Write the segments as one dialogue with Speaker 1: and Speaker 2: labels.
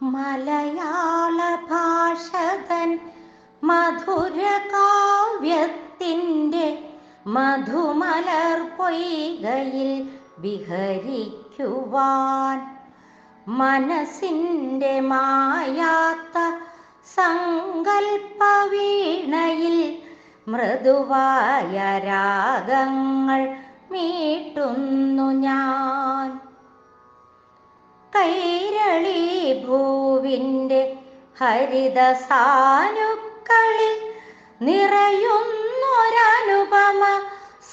Speaker 1: മലയാള ഭാഷതൻ മധുര കാവ്യത്തിന്റെ മധുമലർ പൊയ്കയിൽ വിഹരിക്കുവാൻ മനസ്സിന്റെ മായാത്ത സങ്കൽപ്പ വീണയിൽ മൃദുവായ രാഗങ്ങൾ മീട്ടുന്നു ഞാൻ. കൈരളി ഭൂവിന്റെ ഹരിത സാനുക്കളിൽ നിറയുന്നൊരനുപമ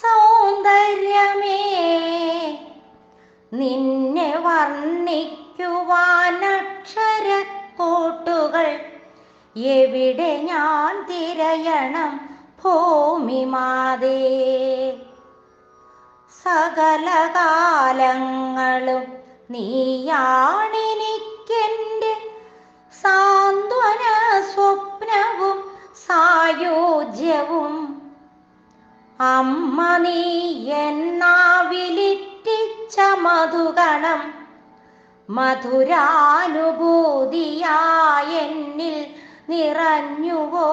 Speaker 1: സൗന്ദര്യമേ. നിന്നെ വർണിക്കുവാൻ അക്ഷരക്കോട്ടുകൾ എവിടെ ഞാൻ തിരയണം ഭൂമി മാതേ. സകല കാലങ്ങളും നീയാണെനിക്കെന്റെ സാന്ത്വന സ്വപ്നവും സായോജ്യവും. അമ്മ നീ എന്നാവിലിറ്റിച്ച മധുഗണം മധുരാനുഭൂതിയായെന്നിൽ നിറഞ്ഞുവോ?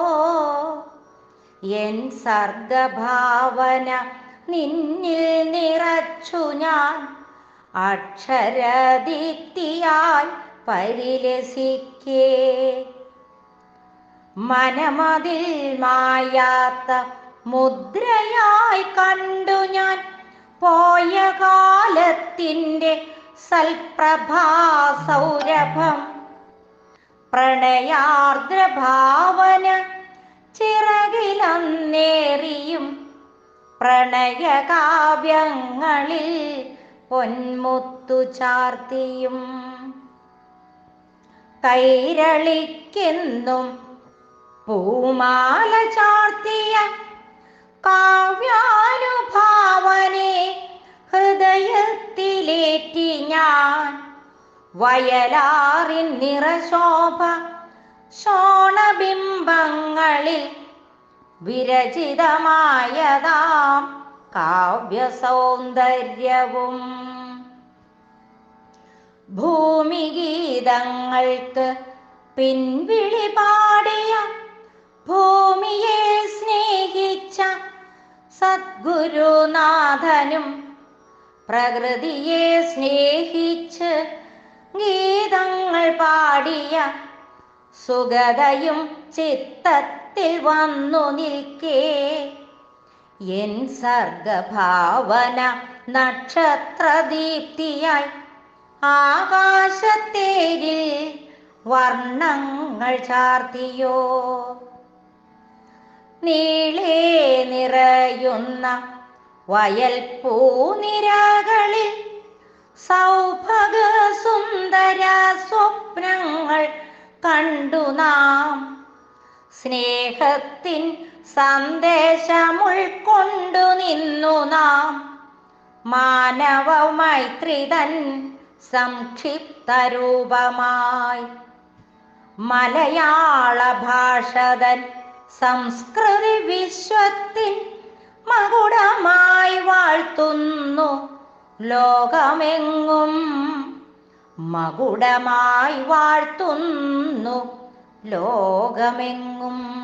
Speaker 1: എൻ സർഗഭാവന നിന്നിൽ നിറച്ചു ഞാൻ അക്ഷരദീപ്തിയായി പരിലസിക്കേ മനമതിൽ മായാത്ത മുദ്രയായി കണ്ടു ഞാൻ പോയ കാലത്തിന്റെ സൽപ്രഭാ സൗരഭം പ്രണയാർദ്രഭാവന ചിറകിലന്നേറിയും പ്രണയകാവ്യങ്ങളിൽ പൊന്മുത്തു ചാർത്തിയും. കൈരളിക്കെന്നും പൂമാല ചാർത്തിയ കാവ്യാനുഭാവനെ ഹൃദയത്തിലേറ്റി ഞാൻ വയലാറിൻ നിറശോഭ ശോണബിംബങ്ങളിൽ വിരചിതമായതാം കാവ്യസൗന്ദര്യവും. ഭൂമിഗീതങ്ങൾക്ക് പിൻവിളി പാടിയ ഭൂമിയെ സ്നേഹിച്ച സദ്ഗുരുനാഥനും പ്രകൃതിയെ സ്നേഹിച്ച് ഗീതങ്ങൾ പാടിയ സുഗതയും ചിത്തത്തിൽ വന്നു നിൽക്കേ. എൻ സർഗഭാവന നക്ഷത്രദീപ്തിയായി ആകാശത്തേരിൽ വർണങ്ങൾ ചാർത്തിയോ? നീളേ നിറയുന്ന വയൽ പൂനിരകളിൽ സൗഭഗ സുന്ദര സ്വപ്നങ്ങൾ കണ്ടു നാം. സ്നേഹത്തിൻ സന്ദേശമുൾക്കൊണ്ടു നിന്നു നാം. മാനവ മൈത്രിതൻ സംക്ഷിപ്ത രൂപമായി മലയാള ഭാഷതൻ സംസ്കൃതി വിശ്വത്തിൻ മകുടമായി വാഴ്ത്തുന്നു. ലോകമെങ്ങും മകുടമായി വാഴ്ത്തുന്നു. ലോകമെങ്ങും